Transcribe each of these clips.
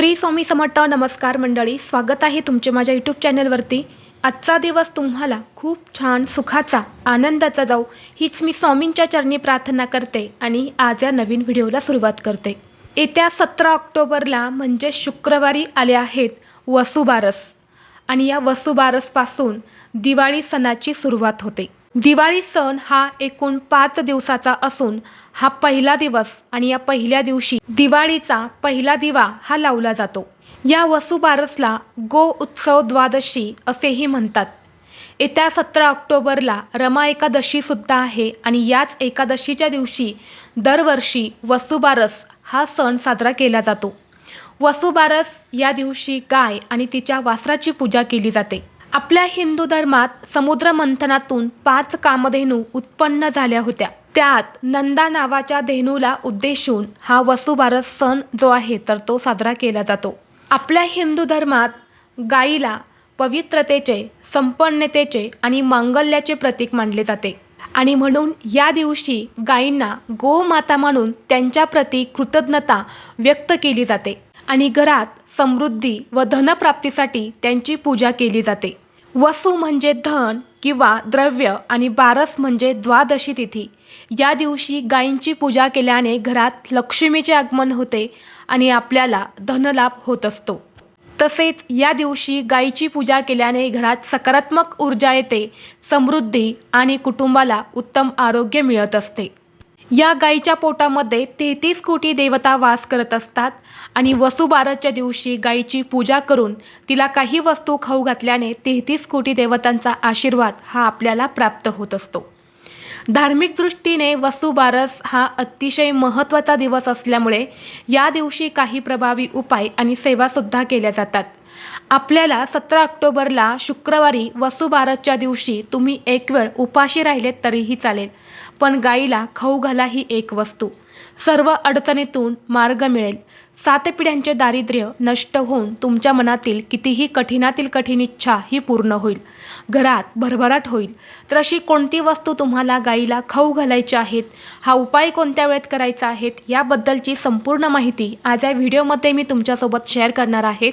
श्री स्वामी समर्थ नमस्कार मंडळी स्वागत आहे तुमचे माझ्या यूट्यूब चॅनलवरती. आजचा दिवस तुम्हाला खूप छान सुखाचा आनंदाचा जाऊ हीच मी स्वामींच्या चरणी प्रार्थना करते आणि आज या नवीन व्हिडिओला सुरुवात करते. येत्या सतरा ऑक्टोबरला म्हणजे शुक्रवारी आले आहेत वसुबारस. आणि या वसुबारसपासून दिवाळी सणाची सुरुवात होते. दिवाळी सण हा एकूण पाच दिवसाचा असून हा पहिला दिवस आणि या पहिल्या दिवशी दिवाळीचा पहिला दिवा हा लावला जातो. या वसुबारसला गो उत्सव द्वादशी असेही म्हणतात. येत्या सतरा ऑक्टोबरला रमा एकादशी सुद्धा आहे आणि याच एकादशीच्या दिवशी दरवर्षी वसुबारस हा सण साजरा केला जातो. वसुबारस या दिवशी गाय आणि तिच्या वासराची पूजा केली जाते. आपल्या हिंदू धर्मात समुद्र मंथनातून पाच कामधेनू उत्पन्न झाल्या होत्या. त्यात नंदा नावाच्या धेनूला उद्देशून हा वसुबारस सण जो आहे तर तो साजरा केला जातो. आपल्या हिंदू धर्मात गायीला पवित्रतेचे संपन्नतेचे आणि मांगल्याचे प्रतीक मानले जाते. आणि म्हणून या दिवशी गायींना गोमाता म्हणून त्यांच्याप्रती कृतज्ञता व्यक्त केली जाते. आणि घरात समृद्धी व धनप्राप्तीसाठी त्यांची पूजा केली जाते. वसू म्हणजे धन किंवा द्रव्य आणि बारस म्हणजे द्वादशी तिथी. या दिवशी गायींची पूजा केल्याने घरात लक्ष्मीचे आगमन होते आणि आपल्याला धनलाभ होत असतो. तसेच या दिवशी गायीची पूजा केल्याने घरात सकारात्मक ऊर्जा येते समृद्धी आणि कुटुंबाला उत्तम आरोग्य मिळत असते. या गाईच्या पोटामध्ये तेहतीस कोटी देवता वास करत असतात आणि वसुबारसच्या दिवशी गायीची पूजा करून तिला काही वस्तू खाऊ घातल्याने तेहतीस कोटी देवतांचा आशीर्वाद हा आपल्याला प्राप्त होत असतो. धार्मिक दृष्टीने वसुबारस हा अतिशय महत्त्वाचा दिवस असल्यामुळे या दिवशी काही प्रभावी उपाय आणि सेवासुद्धा केल्या जातात. आपल्याला सतरा ऑक्टोबरला शुक्रवारी वसुबारसच्या दिवशी तुम्ही एक वेळ उपाशी राहिलेत तरीही चालेल पण गाईला खाऊ घाला ही एक वस्तू. सर्व अडचणीतून मार्ग मिळेल. सात पिढ्यांचे दारिद्र्य नष्ट होऊन तुमच्या मनातील कितीही कठीणातील कठीण इच्छा ही पूर्ण होईल. घरात भरभराट होईल. तर अशी कोणती वस्तू तुम्हाला गाईला खाऊ घालायची आहेत हा उपाय कोणत्या वेळेत करायचा आहेत याबद्दलची संपूर्ण माहिती आज या व्हिडिओमध्ये मी तुमच्यासोबत शेअर करणार आहेत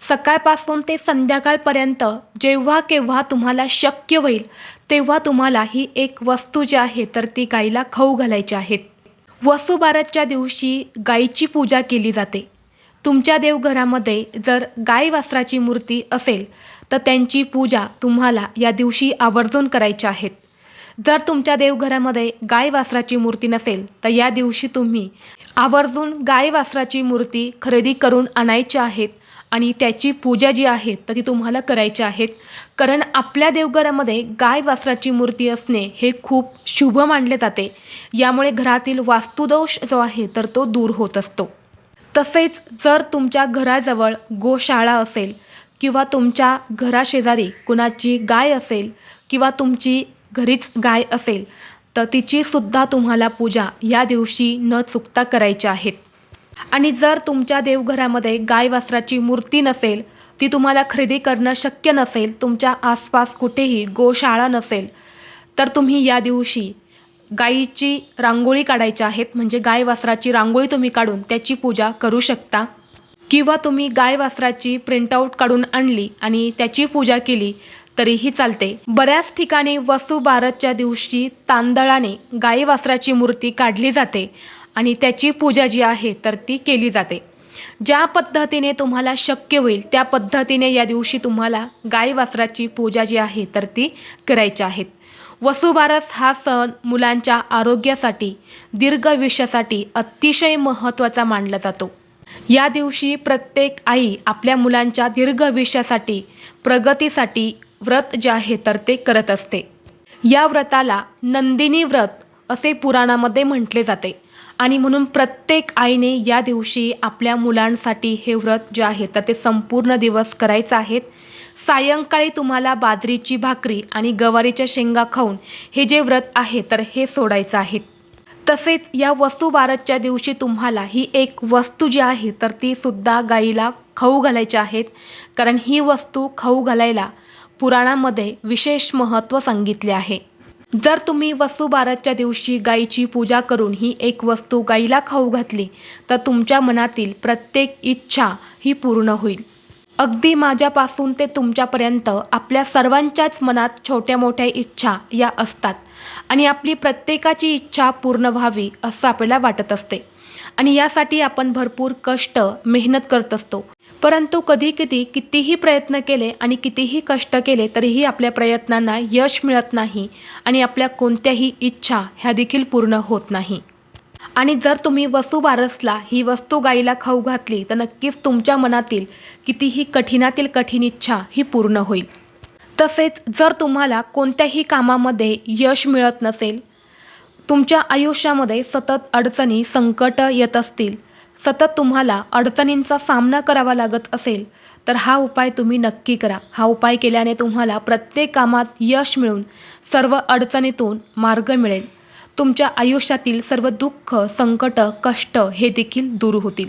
सकाळपासून ते संध्याकाळपर्यंत जेव्हा केव्हा तुम्हाला शक्य होईल तेव्हा तुम्हाला ही एक वस्तू जी आहे तर ती गाईला खाऊ घालायची आहेत वसुबारसच्या दिवशी गाईची पूजा केली जाते. तुमच्या देवघरामध्ये जर गाय वासराची मूर्ती असेल तर त्यांची पूजा तुम्हाला या दिवशी आवर्जून करायची आहेत जर तुमच्या देवघरामध्ये गाय वासराची मूर्ती नसेल तर या दिवशी तुम्ही आवर्जून गाय वासराची मूर्ती खरेदी करून आणायची आहेत आणि त्याची पूजा जी आहे तर ती तुम्हाला करायची आहेत कारण आपल्या देवघरामध्ये गाय वासराची मूर्ती असणे हे खूप शुभ मानले जाते. यामुळे घरातील वास्तुदोष जो आहे तर तो दूर होत असतो. तसेच जर तुमच्या घराजवळ गोशाळा असेल किंवा तुमच्या घराशेजारी कुणाची गाय असेल किंवा तुमची घरीच गाय असेल तर तिची सुद्धा तुम्हाला पूजा या दिवशी न चुकता करायची आहेत आणि जर तुमच्या देवघरामध्ये गाय वासराची मूर्ती नसेल ती तुम्हाला खरेदी करणं शक्य नसेल तुमच्या आसपास कुठेही गोशाळा नसेल तर तुम्ही या दिवशी गाईची रांगोळी काढायची आहेत. म्हणजे गाय वासराची रांगोळी तुम्ही काढून त्याची पूजा करू शकता. किंवा तुम्ही गाय वासराची प्रिंटआउट काढून आणली आणि त्याची पूजा केली तरीही चालते. बऱ्याच ठिकाणी वसुबारतच्या दिवशी तांदळाने गाई वासराची मूर्ती काढली जाते. आणि त्याची पूजा जी आहे तर ती केली जाते. ज्या पद्धतीने तुम्हाला शक्य होईल त्या पद्धतीने या दिवशी तुम्हाला गाई वासराची पूजा जी आहे तर ती करायची आहेत वसुबारस हा सण मुलांच्या आरोग्यासाठी दीर्घायुष्यासाठी अतिशय महत्त्वाचा मानला जातो. या दिवशी प्रत्येक आई आपल्या मुलांच्या दीर्घायुष्यासाठी प्रगतीसाठी व्रत जे आहे तर ते करत असते. या व्रताला नंदिनी व्रत असे पुराणामध्ये म्हटले जाते. आणि म्हणून प्रत्येक आईने या दिवशी आपल्या मुलांसाठी हे व्रत जे आहे तर ते संपूर्ण दिवस करायचं आहेत सायंकाळी तुम्हाला बाजरीची भाकरी आणि गवारीच्या शेंगा खाऊन हे जे व्रत आहे तर हे सोडायचं आहे. तसेच या वसुबारसच्या दिवशी तुम्हाला ही एक वस्तू जी आहे तर ती सुद्धा गाईला खाऊ घालायची आहेत कारण ही वस्तू खाऊ घालायला पुराणामध्ये विशेष महत्त्व सांगितले आहे. जर तुम्ही वसुबारसच्या दिवशी गाईची पूजा करून ही एक वस्तू गाईला खाऊ घातली तर तुमच्या मनातील प्रत्येक इच्छा ही पूर्ण होईल. अगदी माझ्यापासून ते तुमच्यापर्यंत आपल्या सर्वांच्याच मनात छोट्या मोठ्या इच्छा या असतात आणि आपली प्रत्येकाची इच्छा पूर्ण व्हावी असं आपल्याला वाटत असते. आणि यासाठी आपण भरपूर कष्ट मेहनत करत असतो. परंतु कधी कधी कितीही प्रयत्न केले आणि कितीही कष्ट केले तरीही आपल्या प्रयत्नांना यश मिळत नाही आणि आपल्या कोणत्याही इच्छा ह्या देखील पूर्ण होत नाही. आणि जर तुम्ही वसुबारसला ही वस्तू गाईला खाऊ घातली तर नक्कीच तुमच्या मनातील कितीही कठीणातील कठीण इच्छा ही पूर्ण होईल. तसेच जर तुम्हाला कोणत्याही कामामध्ये यश मिळत नसेल तुमच्या आयुष्यामध्ये सतत अडचणी संकट येत असतील सतत तुम्हाला अडचणींचा सामना करावा लागत असेल तर हा उपाय तुम्ही नक्की करा. हा उपाय केल्याने तुम्हाला प्रत्येक कामात यश मिळून सर्व अडचणीतून मार्ग मिळेल. तुमच्या आयुष्यातील सर्व दुःख संकट कष्ट हे देखील दूर होतील.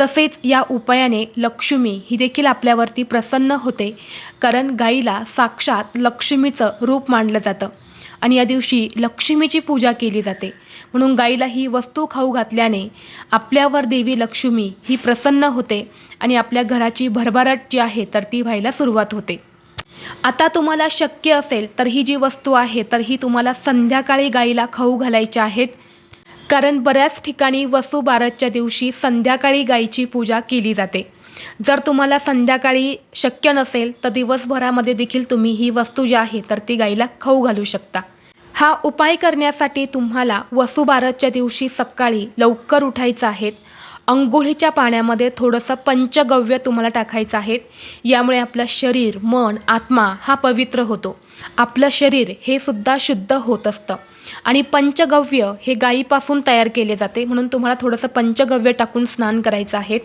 तसेच या उपायाने लक्ष्मी ही देखील आपल्यावरती प्रसन्न होते कारण गाईला साक्षात लक्ष्मीचं रूप मानलं जातं. आणि या दिवशी लक्ष्मीची पूजा केली जाते. म्हणून गाईला ही वस्तू खाऊ घातल्याने आपल्यावर देवी लक्ष्मी ही प्रसन्न होते आणि आपल्या घराची भरभराट जी आहे तर ती व्हायला सुरुवात होते. आता तुम्हाला शक्य असेल तर ही जी वस्तू आहे तर ही तुम्हाला संध्याकाळी गाईला खाऊ घालायच्या आहेत. कारण बऱ्याच ठिकाणी वसुबारसच्या दिवशी संध्याकाळी गाईची पूजा केली जाते. जर तुम्हाला संध्याकाळी शक्य नसेल तर दिवसभरामध्ये देखील तुम्ही ही वस्तू जी आहे तर ती गाईला खाऊ घालू शकता. हा उपाय करण्यासाठी तुम्हाला वसुबारतच्या दिवशी सकाळी लवकर उठायचं आहे. अंघोळीच्या पाण्यामध्ये थोडंसं पंचगव्य तुम्हाला टाकायचं आहे. यामुळे आपलं शरीर मन आत्मा हा पवित्र होतो. आपलं शरीर हे सुद्धा शुद्ध होत असतं. आणि पंचगव्य हे गायीपासून तयार केले जाते. म्हणून तुम्हाला थोडंसं पंचगव्य टाकून स्नान करायचं आहे.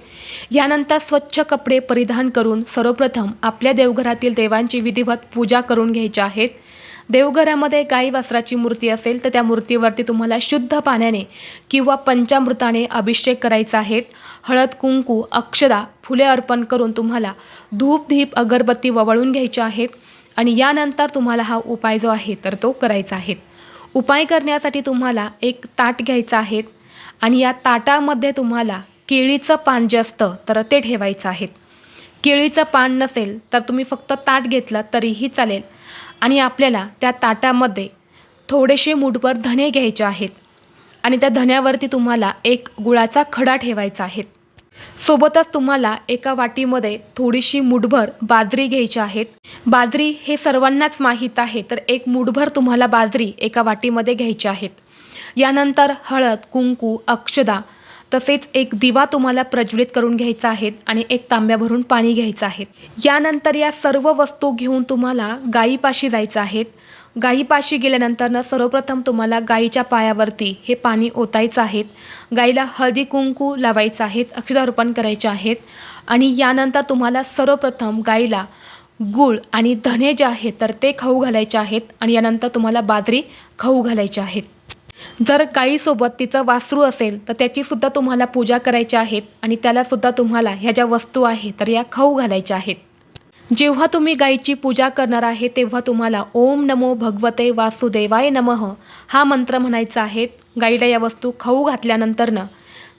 यानंतर स्वच्छ कपडे परिधान करून सर्वप्रथम आपल्या देवघरातील देवांची विधिवत पूजा करून घ्यायच्या आहेत देवघरामध्ये गाई वासराची मूर्ती असेल तर त्या मूर्तीवरती तुम्हाला शुद्ध पाण्याने किंवा पंचामृताने अभिषेक करायचा आहे. हळद कुंकू अक्षदा फुले अर्पण करून तुम्हाला धूप धीप अगरबत्ती ववळून घ्यायच्या आहेत आणि यानंतर तुम्हाला हा उपाय जो आहे तर तो करायचा आहे. उपाय करण्यासाठी तुम्हाला एक ताट घ्यायचं आहे आणि या ताटामध्ये तुम्हाला केळीचं पान जे असतं तर ते ठेवायचं आहे. केळीचं पान नसेल तर तुम्ही फक्त ताट घेतलं तरीही चालेल. आणि आपल्याला त्या ताटामध्ये थोडेसे मुठभर धने घ्यायचे आहेत. आणि त्या धण्यावरती तुम्हाला एक गुळाचा खडा ठेवायचा आहे. सोबतच तुम्हाला एका वाटीमध्ये थोडीशी मुठभर बाजरी घ्यायची आहेत बाजरी हे सर्वांनाच माहीत आहे तर एक मुठभर तुम्हाला बाजरी एका वाटीमध्ये घ्यायची आहेत यानंतर हळद कुंकू अक्षदा तसेच एक दिवा तुम्हाला प्रज्वलित करून घ्यायचा आहे आणि एक तांब्या भरून पाणी घ्यायचं आहे. यानंतर या सर्व वस्तू घेऊन तुम्हाला गायीपाशी जायचं आहे. गायीपाशी गेल्यानंतरनं सर्वप्रथम तुम्हाला गायीच्या पायावरती हे पाणी ओतायचं आहे. गाईला हळदी कुंकू लावायचं आहेत अक्षरारोपण करायचे आहेत आणि यानंतर तुम्हाला सर्वप्रथम गाईला गूळ आणि धने जे आहेत तर ते खाऊ घालायचे आहेत. आणि यानंतर तुम्हाला बाजरी खाऊ घालायचे आहेत. जर गाईसोबत तिचं वासरू असेल तर त्याचीसुद्धा तुम्हाला पूजा करायची आहेत आणि त्यालासुद्धा तुम्हाला ह्या ज्या वस्तू आहेत तर या खाऊ घालायच्या आहेत. जेव्हा तुम्ही गायीची पूजा करणार आहे तेव्हा तुम्हाला ओम नमो भगवते वासुदेवाय नमः हा मंत्र म्हणायचा आहे. गाईला या वस्तू खाऊ घातल्यानंतरनं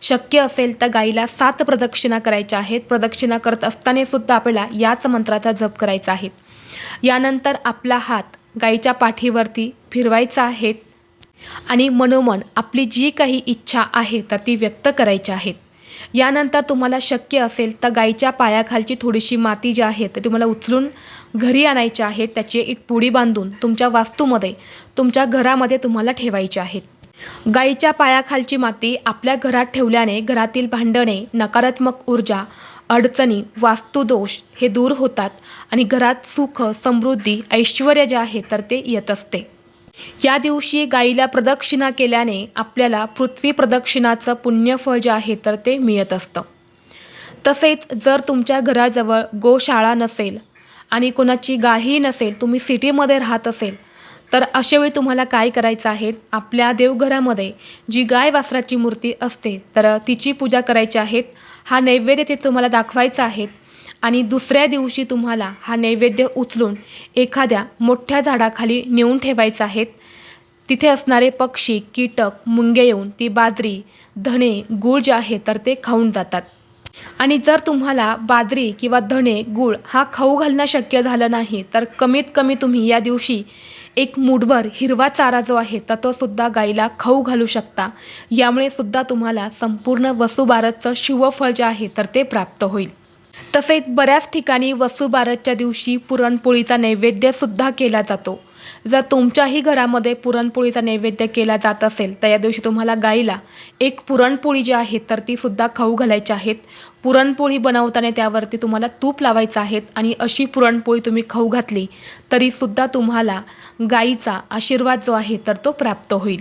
शक्य असेल तर गाईला सात प्रदक्षिणा करायच्या आहेत. प्रदक्षिणा करत असतानासुद्धा आपल्याला याच मंत्राचा जप करायचा आहे. यानंतर आपला हात गाईच्या पाठीवरती फिरवायचा आहे. आणि मनोमन आपली जी काही इच्छा आहे तर ती व्यक्त करायची आहेत. यानंतर तुम्हाला शक्य असेल तर गाईच्या पायाखालची थोडीशी माती जी आहे तर तुम्हाला उचलून घरी आणायची आहे. त्याची एक पुडी बांधून तुमच्या वास्तूमध्ये तुमच्या घरामध्ये तुम्हाला ठेवायची आहेत. गाईच्या पायाखालची माती आपल्या घरात ठेवल्याने घरातील भांडणे नकारात्मक ऊर्जा अडचणी वास्तुदोष हे दूर होतात आणि घरात सुख समृद्धी ऐश्वर जे आहे तर ते येत असते. या दिवशी गाईला प्रदक्षिणा केल्याने आपल्याला पृथ्वी प्रदक्षिणाचं पुण्यफळ जे आहे तर ते मिळत असतं. तसेच जर तुमच्या घराजवळ गोशाळा नसेल आणि कोणाची गायही नसेल तुम्ही सिटीमध्ये राहत असेल तर अशावेळी तुम्हाला काय करायचं आहे? आपल्या देवघरामध्ये जी गाय वासराची मूर्ती असते तर तिची पूजा करायची आहे. हा नैवेद्य ते तुम्हाला दाखवायचा आहे. आणि दुसऱ्या दिवशी तुम्हाला हा नैवेद्य उचलून एखाद्या मोठ्या झाडाखाली नेऊन ठेवायचा आहेत. तिथे असणारे पक्षी कीटक मुंगे येऊन ती बाजरी धणे गूळ जे आहे तर ते खाऊन जातात. आणि जर तुम्हाला बाजरी किंवा धणे गूळ हा खाऊ घालणं शक्य झालं नाही तर कमीत कमी तुम्ही या दिवशी एक मूठभर हिरवा चारा जो आहे तर तो सुद्धा गाईला खाऊ घालू शकता. यामुळे सुद्धा तुम्हाला संपूर्ण वसुबारतचं शिवफळ जे आहे तर ते प्राप्त होईल. तसेच बऱ्याच ठिकाणी वसुबारतच्या दिवशी पुरणपोळीचा नैवेद्यसुद्धा केला जातो. जर तुमच्याही घरामध्ये पुरणपोळीचा नैवेद्य केला जात असेल तर या दिवशी तुम्हाला गाईला एक पुरणपोळी जी आहे तर ती सुद्धा खाऊ घालायची आहेत. पुरणपोळी बनवताना त्यावरती तुम्हाला तूप लावायचं आहे आणि अशी पुरणपोळी तुम्ही खाऊ घातली तरीसुद्धा तुम्हाला गाईचा आशीर्वाद जो आहे तर तो प्राप्त होईल.